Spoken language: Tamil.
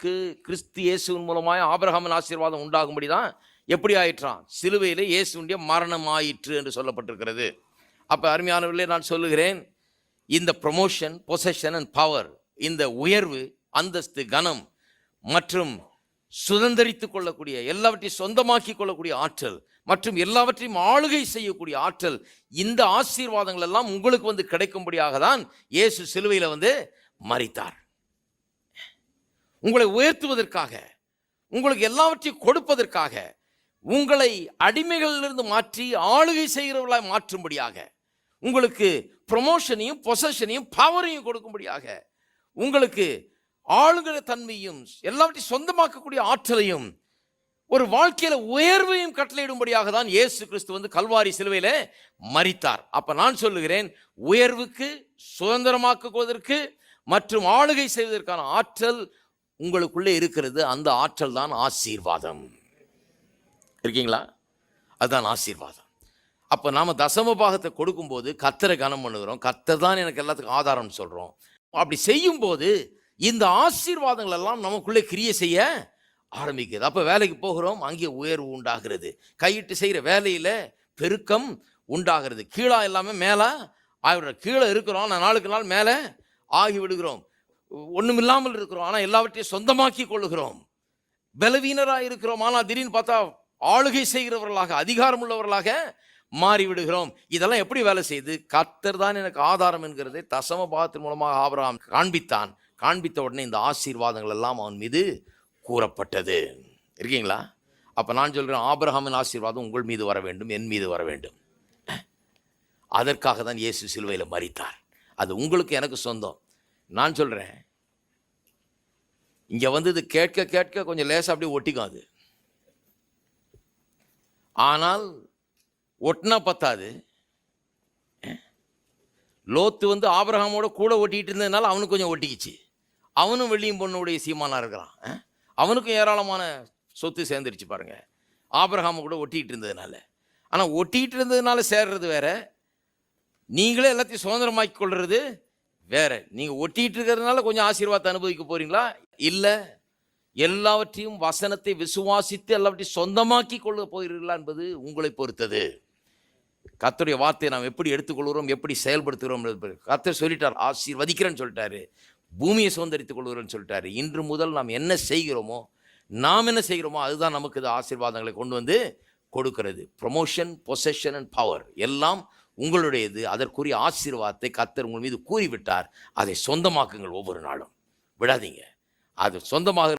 நமக்கு கிறிஸ்து இயேசுவின் மூலமாக ஆபிரகாமின் ஆசீர்வாதம் உண்டாகும்படி தான் எப்படி ஆயிற்றான்? சிலுவையில் இயேசுடைய மரணம் ஆயிற்று என்று சொல்லப்பட்டிருக்கிறது. அப்போ அருமையானவர்களே நான் சொல்லுகிறேன் இந்த ப்ரொமோஷன் பொசஷன் அண்ட் பவர் இந்த உயர்வு அந்தஸ்து கனம் மற்றும் சுதந்திரித்து கொள்ளக்கூடிய எல்லாவற்றையும் சொந்தமாக்கி கொள்ளக்கூடிய ஆற்றல் மற்றும் எல்லாவற்றையும் ஆளுகை செய்யக்கூடிய ஆற்றல் இந்த ஆசீர்வாதங்கள் எல்லாம் உங்களுக்கு வந்து கிடைக்கும்படியாக தான் இயேசு சிலுவையில் வந்து மறித்தார் உங்களை உயர்த்துவதற்காக உங்களுக்கு எல்லாவற்றையும் கொடுப்பதற்காக உங்களை அடிமைகளிலிருந்து மாற்றி ஆளுகை செய்கிறவர்களாக மாற்றும்படியாக உங்களுக்கு ப்ரொமோஷனையும் பொசஷனையும் பவரையும் கொடுக்கும்படியாக உங்களுக்கு ஆளுகிற தன்மையும் எல்லாவற்றையும் சொந்தமாக்கக்கூடிய ஆற்றலையும் ஒரு வாழ்க்கையில் உயர்வையும் கட்டளையிடும்படியாக தான் இயேசு கிறிஸ்து வந்து கல்வாரி சிலுவையில் மறித்தார் அப்போ நான் சொல்லுகிறேன் உயர்வுக்கு சுதந்திரமாக்குவதற்கு மற்றும் ஆளுகை செய்வதற்கான ஆற்றல் உங்களுக்குள்ளே இருக்கிறது அந்த ஆற்றல் தான் ஆசீர்வாதம். இருக்கீங்களா? அதுதான் ஆசீர்வாதம். அப்போ நாம் தசம பாகத்தை கொடுக்கும்போது கத்தரை கனம் பண்ணுகிறோம். கத்தர் தான் எனக்கு எல்லாத்துக்கும் ஆதாரம்னு சொல்கிறோம் அப்படி செய்யும்போது இந்த ஆசீர்வாதங்கள் எல்லாம் நமக்குள்ளே கிரியை செய்ய ஆரம்பிக்குது. அப்போ வேலைக்கு போகிறோம் அங்கே உயர்வு உண்டாகிறது. கையிட்டு செய்கிற வேலையில் பெருக்கம் உண்டாகிறது. கீழா இல்லாமல் மேலே ஆகிவிடுறோம் கீழே இருக்கிறோம் ஆனால் நாளுக்கு நாள் மேலே ஆகி விடுகிறோம் ஒன்றும் இல்லாமல் இருக்கிறோம் ஆனால் எல்லாவற்றையும் சொந்தமாக்கி கொள்ளுகிறோம். பலவீனராக இருக்கிறோம் ஆனால் திடீர்னு பார்த்தா ஆளுகை செய்கிறவர்களாக அதிகாரம் உள்ளவர்களாக மாறிவிடுகிறோம். இதெல்லாம் எப்படி வேலை செய்து கத்தர் தான் எனக்கு ஆதாரம் என்கிறதை தசம பாகத்தின் மூலமாக ஆபராம் காண்பித்தான். காண்பித்த உடனே இந்த ஆசீர்வாதங்கள் எல்லாம் அவன் மீது கூறப்பட்டது. இருக்கீங்களா? அப்போ நான் சொல்கிறேன் ஆபிரஹாமின் ஆசீர்வாதம் உங்கள் மீது வர வேண்டும் என் மீது வர வேண்டும். அதற்காக தான் இயேசு சிலுவையில் மறித்தார் அது உங்களுக்கு எனக்கு சொந்தம். நான் சொல்கிறேன் இங்கே வந்து இது கேட்க கேட்க கொஞ்சம் லேசாக அப்படியே ஒட்டிக்கும் அது ஆனால் ஒட்டினா பத்தாது. லோத்து வந்து ஆபிரகாமோட கூட ஒட்டிக்கிட்டு இருந்ததுனால அவனுக்கு கொஞ்சம் ஒட்டிக்கிச்சு. அவனும் வெள்ளியும் பொண்ணுடைய சீமானா இருக்கிறான் அவனுக்கும் ஏராளமான சொத்து சேர்ந்துருச்சு பாருங்கள் ஆபிரகாம கூட ஒட்டிக்கிட்டு இருந்ததுனால. ஆனால் ஒட்டிக்கிட்டு இருந்ததுனால சேர்றது வேற. நீங்களே எல்லாத்தையும் சுதந்திரமாக்கி கொள்வது வேற நீங்கள் ஒட்டிக்கிட்டு இருக்கிறதுனால கொஞ்சம் ஆசீர்வாதத்தை அனுபவிக்க போறீங்களா? இல்லை எல்லாவற்றையும் வசனத்தை விசுவாசித்து எல்லாவற்றையும் சொந்தமாக்கி கொள்ள போகிறீர்களா என்பது உங்களை பொறுத்தது. கத்தருடைய வார்த்தையை நாம் எப்படி எடுத்துக்கொள்கிறோம் எப்படி செயல்படுத்துகிறோம் என்பது சொல்லிட்டார் ஆசீர்வதிக்கிறேன்னு சொல்லிட்டாரு. பூமியை சுதந்திரித்துக் கொள்கிறேன்னு சொல்லிட்டாரு. இன்று முதல் நாம் என்ன செய்கிறோமோ நாம் என்ன செய்கிறோமோ அதுதான் நமக்கு இது ஆசீர்வாதங்களை கொண்டு வந்து கொடுக்கிறது. ப்ரொமோஷன் பொசஷன் அண்ட் பவர் எல்லாம் உங்களுடையது அதற்குரிய ஆசீர்வாதத்தை கத்தர் உங்கள் மீது கூறிவிட்டார். அதை சொந்தமாக்குங்கள் ஒவ்வொரு நாளும். விடாதீங்க. அது சொந்தமாக